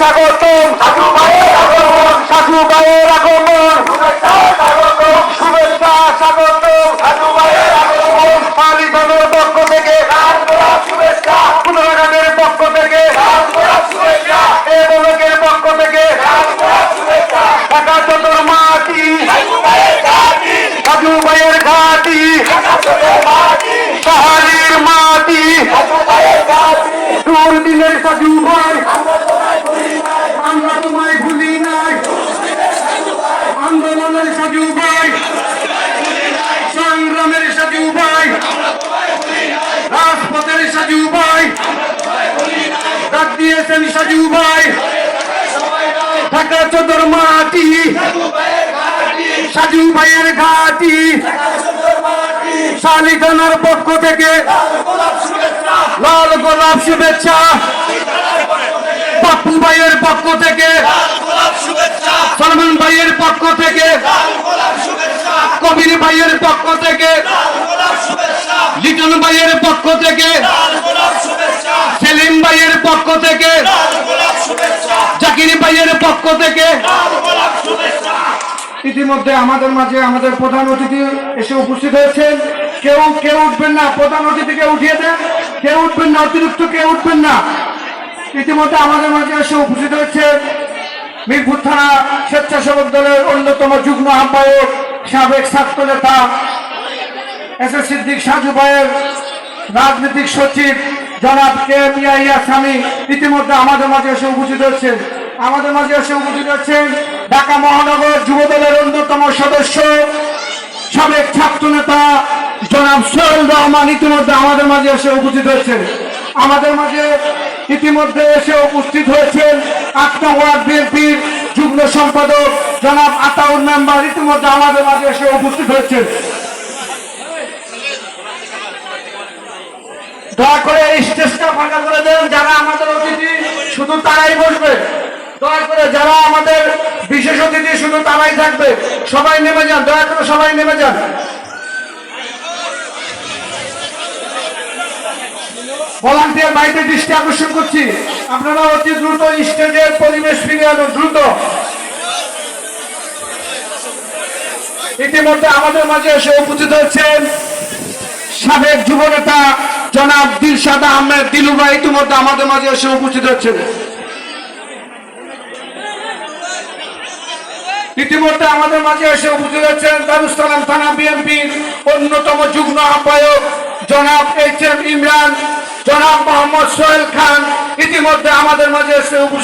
স্বাগতম, সাধু ভাইয়ের আগমন, সাধু পক্ষ থেকে পক্ষ থেকে শুভেচ্ছা পক্ষ থেকে মাটি, সাধু ভাইয়ের ঘাটি মাটি দূর দিনের সাধু ভাই আমরা তোমায় ভুলি নাই। আন্দোলনের সাধু ভাই সংগ্রামের সাধু ভাই রাজপথের সাধু ভাই ডাক দিয়েছেন সাধু ভাই ঢাকা চোদর মাটি। সাজু ভাইয়ের ঘাটি। শালিকানার পক্ষ থেকে। লাল গোলাপ শুভেচ্ছা। ভাইয়ের পক্ষ থেকে সলমান ভাইয়ের পক্ষ থেকে কবির ভাইয়ের পক্ষ থেকে লিটন ভাইয়ের পক্ষ থেকে সেলিম ভাইয়ের পক্ষ থেকে জাকির ভাইয়ের পক্ষ থেকে ইতিমধ্যে আমাদের মাঝে আমাদের প্রধান অতিথি এসে উপস্থিত হয়েছেন। কেউ কেউ উঠবেন না। প্রধান অতিথিকে উঠিয়ে দেন কেউ উঠবেন না। অতিরিক্ত কেউ উঠবেন না। ইতিমধ্যে আমাদের মাঝে এসে উপস্থিত হয়েছে মিরপুর থানা স্বেচ্ছাসেবক দলের অন্যতম যুগ্ম আহ্বায়ক, সাবেক ছাত্র নেতা এস এস সিদ্দিক সাজু ভাইয়ের রাজনৈতিক সচিব জনাব কে মিয়া স্বামী ইতিমধ্যে আমাদের মাঝে এসে উপস্থিত হচ্ছেন আমাদের মাঝে এসে উপস্থিত হচ্ছেন ঢাকা মহানগর যুব দলের অন্যতম সদস্য, সাবেক ছাত্র নেতা জনাব সোহেল রহমান ইতিমধ্যে আমাদের মাঝে এসে উপস্থিত হয়েছেন। আমাদের মাঝে ইতিমধ্যে এসে উপস্থিত হয়েছেন আটটা ওয়ার্ড বিএনপির যুগ্ম সম্পাদক জনাব আতাউর মেম্বার। ইতিমধ্যে আমাদের মাঝে এসে উপস্থিত হয়েছেন। দয়া করে এই স্টেজটা ফাঁকা করে দেন, যারা আমাদের অতিথি, শুধু তারাই বসবে। দয়া করে যারা আমাদের বিশেষ অতিথি, শুধু তারাই থাকবে। সবাই নেমে যান, দয়া করে সবাই নেমে যান। ভলান্টিয়ার বাড়িতে দৃষ্টি আকর্ষণ করছি। আপনারা অতি দ্রুত স্টেজের পরিবেশ ফিরে আনুন, দ্রুত। ইতিমধ্যে আমাদের মাঝে এসে উপস্থিত হচ্ছেন সাবেক যুব নেতা জনাব দিলশাদ আহমেদ দিলুবা ইতিমধ্যে আমাদের মাঝে এসে উপস্থিত হচ্ছেন ইতিমধ্যে আমাদের মাঝে এসে উপস্থিত হচ্ছেন দারুসালাম থানা বিএনপির অন্যতম যুগ্ম আহ্বায়ক জনাব এইচ এম ইমরান। জনাব মোহাম্মদ সোহেল খান ইতিমধ্যে আমাদের মাঝে এসে